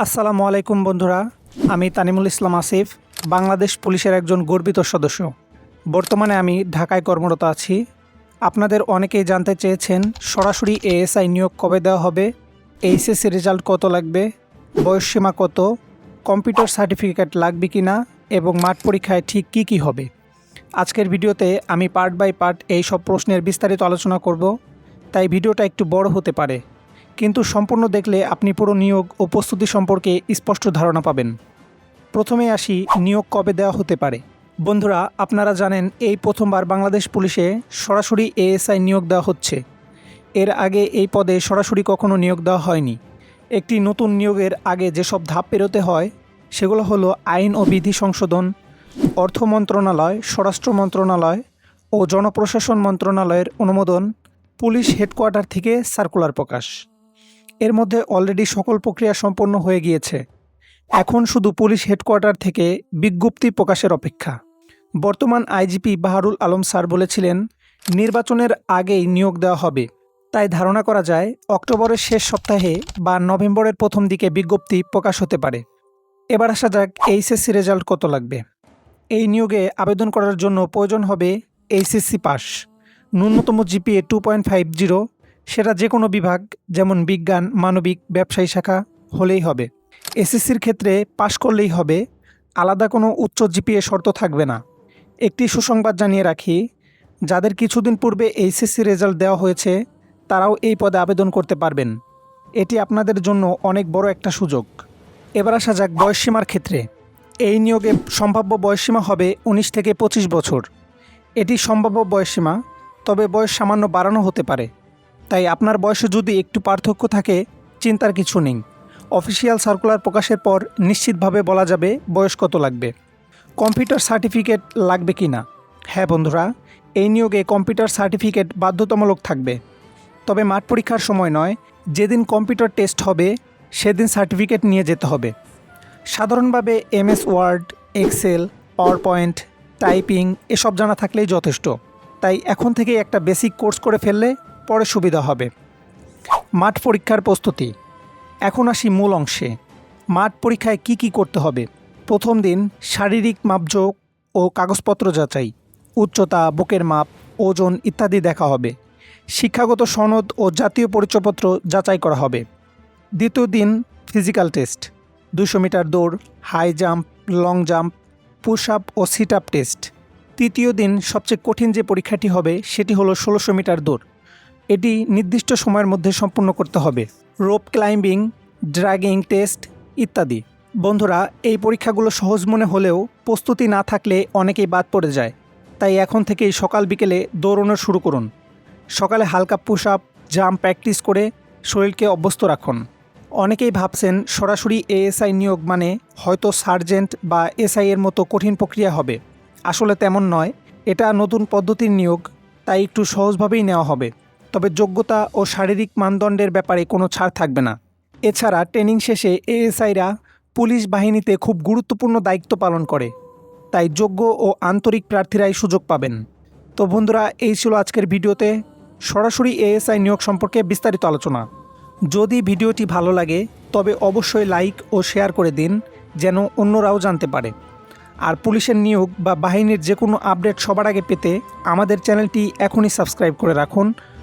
আসসালামু আলাইকুম, বন্ধুরা। আমি তানিমুল ইসলাম আসিফ, বাংলাদেশ পুলিশের একজন গর্বিত সদস্য। বর্তমানে আমি ঢাকায় কর্মরত আছি। আপনাদের অনেকেই জানতে চেয়েছেন সরাসরি এএসআই নিয়োগ কবে দেওয়া হবে, এইচএসসি রেজাল্ট কত লাগবে বয়সসীমা কত, কম্পিউটার সার্টিফিকেট লাগবে কি না এবং মাঠ পরীক্ষায় ঠিক কী কী হবে। আজকের ভিডিওতে আমি পার্ট বাই পার্ট এই সব প্রশ্নের বিস্তারিত আলোচনা করব, তাই ভিডিওটা একটু বড় হতে পারে। কিন্তু সম্পূর্ণ দেখলে আপনি পুরো নিয়োগ ও প্রস্তুতি সম্পর্কে স্পষ্ট ধারণা পাবেন। প্রথমে আসি নিয়োগ কবে দেওয়া হতে পারে। বন্ধুরা, আপনারা জানেন এই প্রথমবার বাংলাদেশ পুলিশে সরাসরি এএসআই নিয়োগ দেওয়া হচ্ছে। এর আগে এই পদে সরাসরি কখনো নিয়োগ দেওয়া হয়নি। একটি নতুন নিয়োগের আগে যেসব ধাপ পেরোতে হয়, সেগুলো হলো আইন ও বিধি সংশোধন, অর্থ মন্ত্রণালয়, স্বরাষ্ট্র মন্ত্রণালয় ও জনপ্রশাসন মন্ত্রণালয়ের অনুমোদন, পুলিশ হেডকোয়ার্টার থেকে সার্কুলার প্রকাশ। এর মধ্যে অলরেডি সকল প্রক্রিয়া সম্পন্ন হয়ে গিয়েছে। এখন শুধু পুলিশ হেডকোয়ার্টার থেকে বিজ্ঞপ্তি প্রকাশের অপেক্ষা। বর্তমান আইজিপি বাহারুল আলম স্যার বলেছিলেন, নির্বাচনের আগেই নিয়োগ দেওয়া হবে। তাই ধারণা করা যায়, অক্টোবরের শেষ সপ্তাহে বা নভেম্বরের প্রথম দিকে বিজ্ঞপ্তি প্রকাশ হতে পারে। এবার আসা যাক এইচএসসি রেজাল্ট কত লাগবে। এই নিয়োগে আবেদন করার জন্য প্রয়োজন হবে এইচএসসি পাস। ন্যূনতম GPA two point five zero সেটা যে কোনো বিভাগ, যেমন বিজ্ঞান, মানবিক, ব্যবসায়ী শাখা হলেই হবে। এসএসসির ক্ষেত্রে পাশ করলেই হবে। আলাদা কোনো উচ্চ জিপিএ শর্ত থাকবে না। একটি সুসংবাদ জানিয়ে রাখি, যাদের কিছুদিন পূর্বে এইচএসসি রেজাল্ট দেওয়া হয়েছে, তারাও এই পদে আবেদন করতে পারবেন। এটি আপনাদের জন্য অনেক বড় একটা সুযোগ। এবার আসা যাক বয়সসীমার ক্ষেত্রে। এই নিয়োগে সম্ভাব্য বয়সসীমা হবে উনিশ থেকে পঁচিশ বছর। এটি সম্ভাব্য বয়সসীমা, তবে বয়স সামান্য বাড়ানো হতে পারে। তাই আপনার বয়সে যদি একটু পার্থক্য থাকে, চিন্তার কিছু নেই। অফিসিয়াল সার্কুলার প্রকাশের পর নিশ্চিতভাবে বলা যাবে বয়স কত লাগবে। কম্পিউটার সার্টিফিকেট লাগবে কি না হ্যাঁ বন্ধুরা, এই নিয়োগে কম্পিউটার সার্টিফিকেট বাধ্যতামূলক থাকবে। তবে মাঠ পরীক্ষার সময় নয়, যেদিন কম্পিউটার টেস্ট হবে, সেদিন সার্টিফিকেট নিয়ে যেতে হবে। সাধারণভাবে MS Word, Excel PowerPoint typing, এসব জানা থাকলেই যথেষ্ট। তাই এখন থেকেই একটা বেসিক কোর্স করে ফেললে পরে সুবিধা হবে। মাঠ পরীক্ষার প্রস্তুতি। এখন আসি মূল অংশে। মাঠ পরীক্ষায় কি কি করতে হবে? প্রথম দিন শারীরিক মাপযোগ ও কাগজপত্র যাচাই, উচ্চতা, বুকের মাপ, ওজন ইত্যাদি দেখা হবে। শিক্ষাগত সনদ ও জাতীয় পরিচয়পত্র যাচাই করা হবে। দ্বিতীয় দিন ফিজিক্যাল টেস্ট দুশো মিটার দৌড়, high jump, long jump, push up ও সিট আপ টেস্ট। তৃতীয় দিন সবচেয়ে কঠিন যে পরীক্ষাটি হবে সেটি হলো ষোলোশো মিটার দৌড়। এটি নির্দিষ্ট সময়ের মধ্যে সম্পূর্ণ করতে হবে। রোপ ক্লাইম্বিং, ড্রাগিং টেস্ট ইত্যাদি। বন্ধুরা, এই পরীক্ষাগুলো সহজ মনে হলেও প্রস্তুতি না থাকলে অনেকেই বাদ পড়ে যায়। তাই এখন থেকেই সকাল বিকেলে দৌড়ানো শুরু করুন। সকালে হালকা পুশ আপ জাম্প প্র্যাকটিস করে শরীরকে অভ্যস্ত রাখুন। অনেকেই ভাবছেন সরাসরি এএসআই নিয়োগ মানে হয়তো সার্জেন্ট বা এসআই এর মতো কঠিন প্রক্রিয়া হবে। আসলে তেমন নয়, এটা নতুন পদ্ধতির নিয়োগ, তাই একটু সহজভাবেই নেওয়া হবে। তবে যোগ্যতা ও শারীরিক মানদণ্ডের ব্যাপারে কোনো ছাড় থাকবে না। এছাড়া ট্রেনিং শেষে এএসআইরা পুলিশ বাহিনীতে খুব গুরুত্বপূর্ণ দায়িত্ব পালন করে, তাই যোগ্য ও আন্তরিক প্রার্থীরাই সুযোগ পাবেন। তো বন্ধুরা, এই ছিল আজকের ভিডিওতে। সরাসরি এএসআই নিয়োগ সম্পর্কে বিস্তারিত আলোচনা। যদি ভিডিওটি ভালো লাগে, তবে অবশ্যই লাইক ও শেয়ার করে দিন, যেন অন্যরাও জানতে পারে। আর পুলিশের নিয়োগ বা বাহিনীর যে কোনো আপডেট সবার আগে পেতে আমাদের চ্যানেলটি এখনই সাবস্ক্রাইব করে রাখুন।